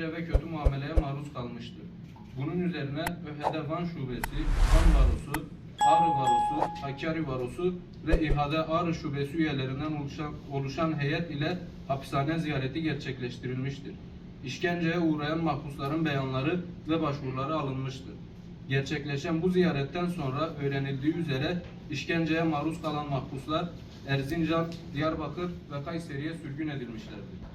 işkence ve kötü muameleye maruz kalmıştır. Bunun üzerine ÖHD Van Şubesi, Van Barosu, Ağrı Barosu, Hakkari Barosu ve İHA'de Ağrı Şubesi üyelerinden oluşan, oluşan heyet ile hapishane ziyareti gerçekleştirilmiştir. İşkenceye uğrayan mahpusların beyanları ve başvuruları alınmıştır. Gerçekleşen bu ziyaretten sonra öğrenildiği üzere işkenceye maruz kalan mahpuslar Erzincan, Diyarbakır ve Kayseri'ye sürgün edilmişlerdir.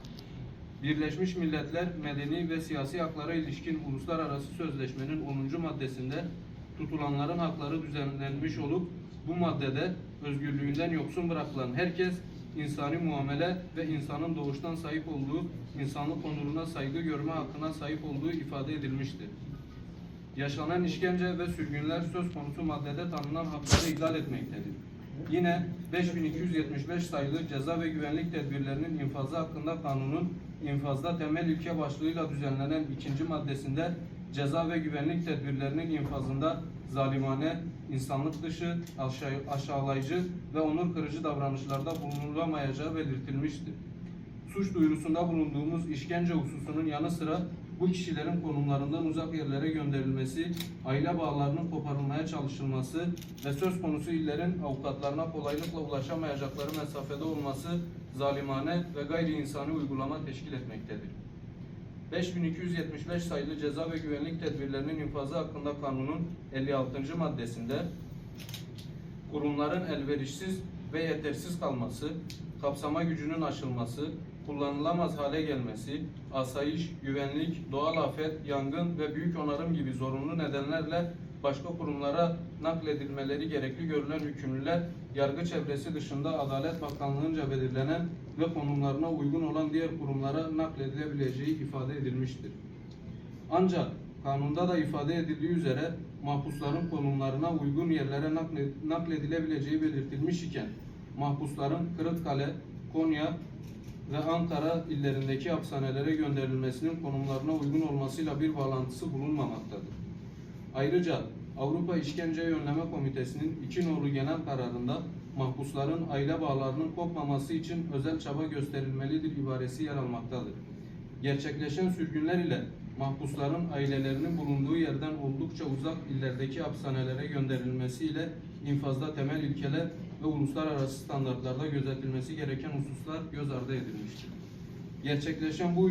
Birleşmiş Milletler Medeni ve Siyasi Haklara ilişkin Uluslararası Sözleşmenin 10. maddesinde tutulanların hakları düzenlenmiş olup bu maddede özgürlüğünden yoksun bırakılan herkes insani muamele ve insanın doğuştan sahip olduğu insanlık onuruna saygı görme hakkına sahip olduğu ifade edilmiştir. Yaşanan işkence ve sürgünler söz konusu maddede tanınan hakları ihlal etmektedir. Yine 5275 sayılı ceza ve güvenlik tedbirlerinin infazı hakkında kanunun infazda temel ilke başlığıyla düzenlenen ikinci maddesinde ceza ve güvenlik tedbirlerinin infazında zalimane, insanlık dışı, aşağı- aşağılayıcı ve onur kırıcı davranışlarda bulunulamayacağı belirtilmiştir. Suç duyurusunda bulunduğumuz işkence hususunun yanı sıra bu kişilerin konumlarından uzak yerlere gönderilmesi, aile bağlarının koparılmaya çalışılması ve söz konusu illerin avukatlarına kolaylıkla ulaşamayacakları mesafede olması zalimane ve gayri insani uygulama teşkil etmektedir. 5275 sayılı ceza ve güvenlik tedbirlerinin infazı hakkında kanunun 56. maddesinde kurumların elverişsiz ve yetersiz kalması, kapsama gücünün aşılması, kullanılamaz hale gelmesi, asayiş, güvenlik, doğal afet, yangın ve büyük onarım gibi zorunlu nedenlerle başka kurumlara nakledilmeleri gerekli görülen hükümlüler, yargı çevresi dışında Adalet Bakanlığı'nca belirlenen ve konumlarına uygun olan diğer kurumlara nakledilebileceği ifade edilmiştir. Ancak kanunda da ifade edildiği üzere mahpusların konumlarına uygun yerlere nakle- nakledilebileceği belirtilmiş iken mahpusların Kırıkkale, Konya ve Ankara illerindeki hapishanelere gönderilmesinin konumlarına uygun olmasıyla bir bağlantısı bulunmamaktadır. Ayrıca Avrupa İşkence Önleme Komitesi'nin 2 nolu genel kararında mahpusların aile bağlarının kopmaması için özel çaba gösterilmelidir ibaresi yer almaktadır. Gerçekleşen sürgünler ile mahpusların ailelerinin bulunduğu yerden oldukça uzak illerdeki hapishanelere gönderilmesiyle infazda temel ilkeler ve uluslararası standartlarda gözetilmesi gereken hususlar göz ardı edilmiştir. Gerçekleşen bu